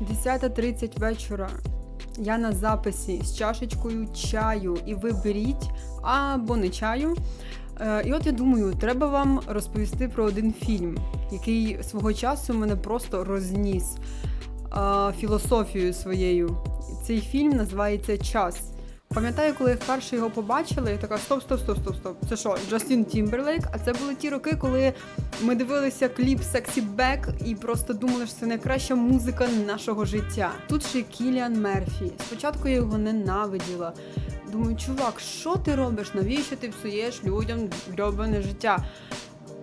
10.30 вечора. Я на записі з чашечкою чаю, і ви беріть або не чаю. Е, І от я думаю, треба вам розповісти про один фільм, який свого часу мене просто розніс філософію філософією своєю. Цей фільм називається Час. Пам'ятаю, коли вперше його побачила, я така стоп, стоп, стоп, стоп, стоп. Це що, Джастін Тімберлейк? А це були ті роки, коли ми дивилися кліп Sexy Back і просто думали, що це найкраща музика нашого життя. Тут ще Кіліан Мерфі. Спочатку я його ненавиділа. Думаю, чувак, що ти робиш? Навіщо ти псуєш людям грьобане життя?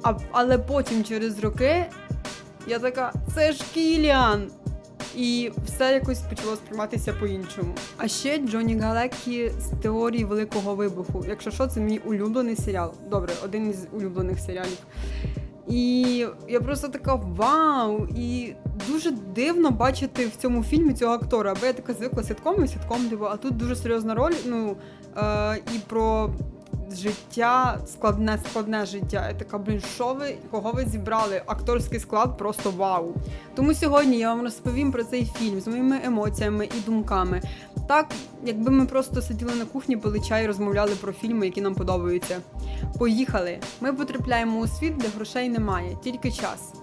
А, але потім, через роки, я така, це ж Кіліан! І все якось почало сприйматися по-іншому. А ще Джоні Галеккі з теорії Великого вибуху. Якщо що, це мій улюблений серіал. Добре, один із улюблених серіалів. І я просто така вау! І дуже дивно бачити в цьому фільмі цього актора. Бо я така звикла ситком і ситком, типу, а тут дуже серйозна роль. Ну е, і про життя, складне, складне життя. Я така, блін, що ви, кого ви зібрали? Акторський склад просто вау. Тому сьогодні я вам розповім про цей фільм з моїми емоціями і думками. Так, якби ми просто сиділи на кухні, пили чай і розмовляли про фільми, які нам подобаються. Поїхали! Ми потрапляємо у світ, де грошей немає, тільки час.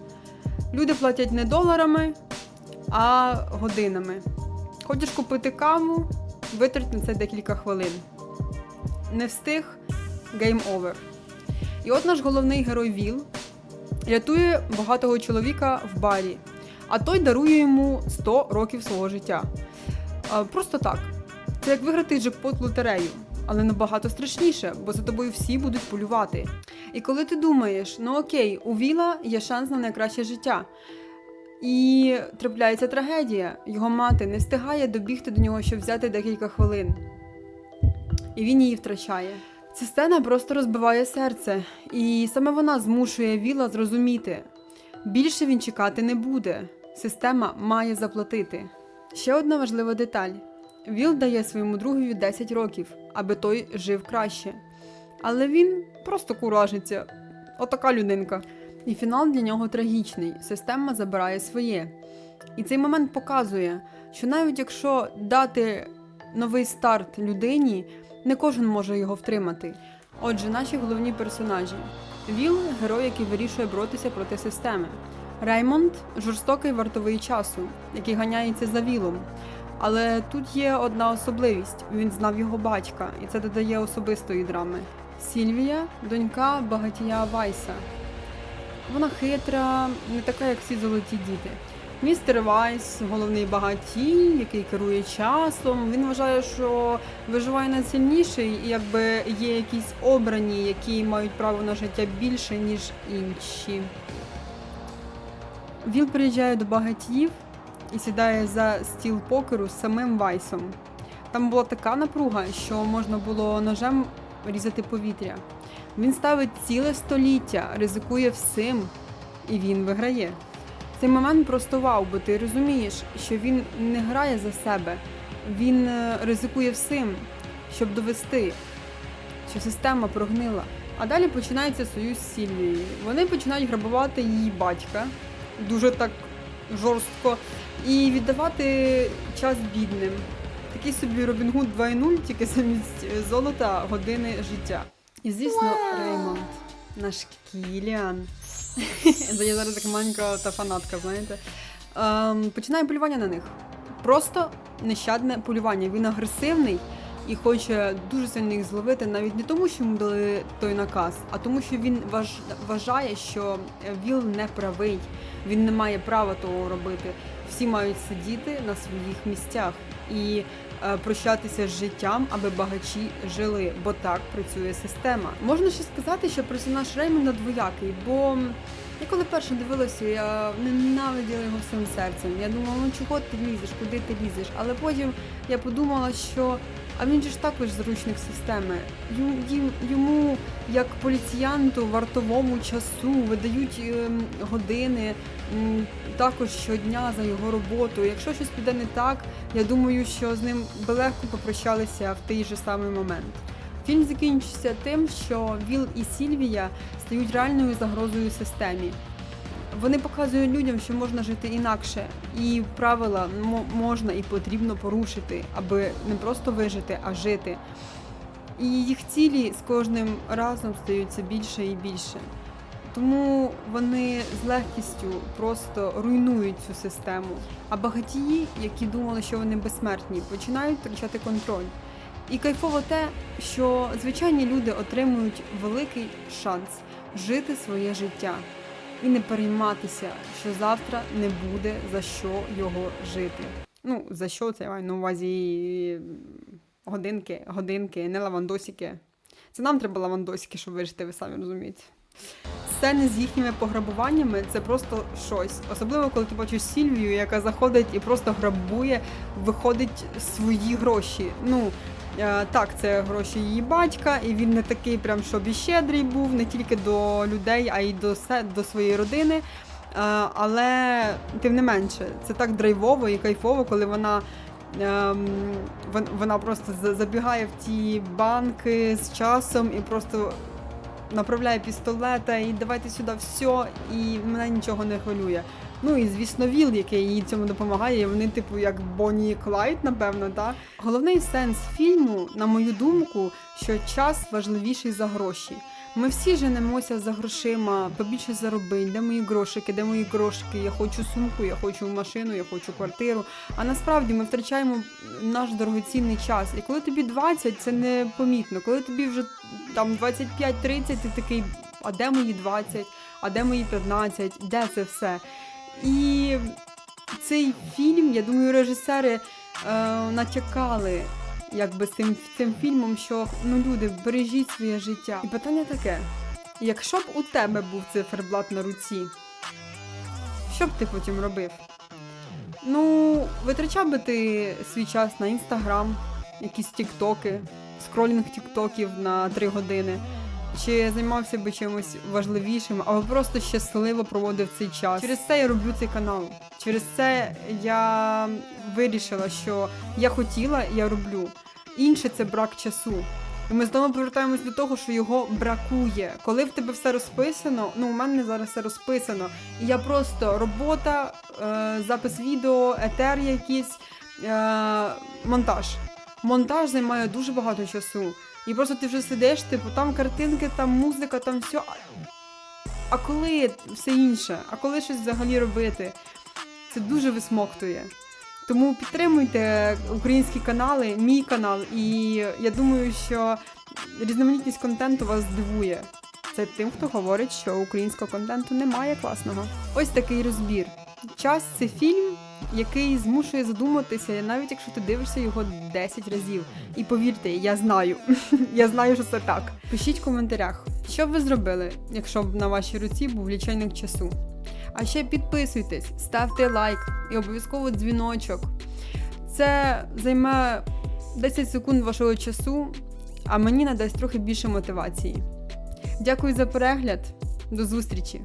Люди платять не доларами, а годинами. Хочеш купити каву, витрать на це декілька хвилин. Не встиг гейм овер. І от наш головний герой Віл рятує багатого чоловіка в барі, а той дарує йому 100 років свого життя. Просто так. Це як виграти джекпот лотерею, але набагато страшніше, бо за тобою всі будуть полювати. І коли ти думаєш, ну окей, у Віла є шанс на найкраще життя. І трапляється трагедія. Його мати не встигає добігти до нього, щоб взяти декілька хвилин. І він її втрачає. Ця сцена просто розбиває серце, і саме вона змушує Віла зрозуміти. Більше він чекати не буде. Система має заплатити. Ще одна важлива деталь: Віл дає своєму другові 10 років, аби той жив краще. Але він просто куражиться. Отака людинка. І фінал для нього трагічний. Система забирає своє. І цей момент показує, що навіть якщо дати новий старт людині, не кожен може його втримати. Отже, наші головні персонажі: Віл герой, який вирішує боротися проти системи. Реймонд жорстокий вартовий часу, який ганяється за вілом. Але тут є одна особливість: він знав його батька, і це додає особистої драми. Сільвія донька багатія Вайса. Вона хитра, не така, як всі золоті діти. Містер Вайс, головний багатій, який керує часом. Він вважає, що виживає найсильніший, і якби є якісь обрані, які мають право на життя більше, ніж інші. Віл приїжджає до багатіїв і сідає за стіл покеру з самим Вайсом. Там була така напруга, що можна було ножем різати повітря. Він ставить ціле століття, ризикує всім, і він виграє. Цей момент просто вау, бо ти розумієш, що він не грає за себе, він е, ризикує всім, щоб довести, що система прогнила. А далі починається союз з Сільвією. Вони починають грабувати її батька дуже так жорстко і віддавати час бідним. Такий собі Робін Гуд 2.0, тільки замість е, золота години життя. І звісно, Реймонд, наш Кіліан. Я зараз така маленька та фанатка, знаєте. Ем, починає полювання на них. Просто нещадне полювання. Він агресивний і хоче дуже сильно їх зловити, навіть не тому, що йому дали той наказ, а тому, що він важ... вважає, що Віл не правий, він не має права того робити. Всі мають сидіти на своїх місцях і е, прощатися з життям, аби багачі жили, бо так працює система. Можна ще сказати, що персонаж Реймонда двоякий, бо я коли перше дивилася, я ненавиділа його всім серцем. Я думала, ну чого ти лізеш, куди ти лізеш? Але потім я подумала, що а він же ж також заручник системи. Йому, як поліціянту, вартовому часу видають ем, години також щодня за його роботу. Якщо щось піде не так, я думаю, що з ним би легко попрощалися в той же самий момент. Фільм закінчиться тим, що Віл і Сільвія стають реальною загрозою системі. Вони показують людям, що можна жити інакше, і правила мо- можна і потрібно порушити, аби не просто вижити, а жити. І їх цілі з кожним разом стаються більше і більше. Тому вони з легкістю просто руйнують цю систему. А багатії, які думали, що вони безсмертні, починають втрачати контроль. І кайфово те, що звичайні люди отримують великий шанс жити своє життя і не перейматися, що завтра не буде за що його жити. Ну, за що це я маю на увазі годинки, годинки, не лавандосики. Це нам треба лавандосики, щоб вижити, ви самі розумієте. Сцени з їхніми пограбуваннями це просто щось. Особливо, коли ти бачиш Сільвію, яка заходить і просто грабує, виходить свої гроші. Ну так, це гроші її батька, і він не такий, прям щоб і щедрий був, не тільки до людей, а й до, до своєї родини. Е, але тим не менше, це так драйвово і кайфово, коли вона. Ем, вона просто забігає в ті банки з часом і просто направляє пістолета і давайте сюди все, і мене нічого не хвилює. Ну і звісно, Віл, який їй цьому допомагає, вони, типу, як Бонні і Клайд, напевно, так? Головний сенс фільму, на мою думку, що час важливіший за гроші. Ми всі женемося за грошима, побільше заробити, де мої грошики, де мої грошики, я хочу сумку, я хочу машину, я хочу квартиру. А насправді ми втрачаємо наш дорогоцінний час. І коли тобі 20, це непомітно. Коли тобі вже там 25-30, ти такий, а де мої 20, а де мої 15, де це все? І цей фільм, я думаю, режисери е, натякали якби цим, цим фільмом, що ну люди, бережіть своє життя. І питання таке: якщо б у тебе був циферблат на руці, що б ти потім робив? Ну, витрачав би ти свій час на інстаграм, якісь тіктоки, скролінг тіктоків на 3 години. Чи займався би чимось важливішим, або просто щасливо проводив цей час. Через це я роблю цей канал. Через це я вирішила, що я хотіла, я роблю. Інше це брак часу. І ми знову повертаємось до того, що його бракує. Коли в тебе все розписано, ну у мене зараз все розписано. І я просто робота, е, запис відео, етер якийсь, е, монтаж. Монтаж займає дуже багато часу. І просто ти вже сидиш, типу, там картинки, там музика, там все. А, коли все інше? А коли щось взагалі робити? Це дуже висмоктує. Тому підтримуйте українські канали, мій канал, і я думаю, що різноманітність контенту вас здивує. Це тим, хто говорить, що українського контенту немає класного. Ось такий розбір. Час це фільм, який змушує задуматися, навіть якщо ти дивишся його 10 разів. І повірте, я знаю, я знаю, що це так. Пишіть в коментарях, що б ви зробили, якщо б на вашій руці був лічильник часу. А ще підписуйтесь, ставте лайк і обов'язково дзвіночок. Це займе 10 секунд вашого часу, а мені надасть трохи більше мотивації. Дякую за перегляд. До зустрічі!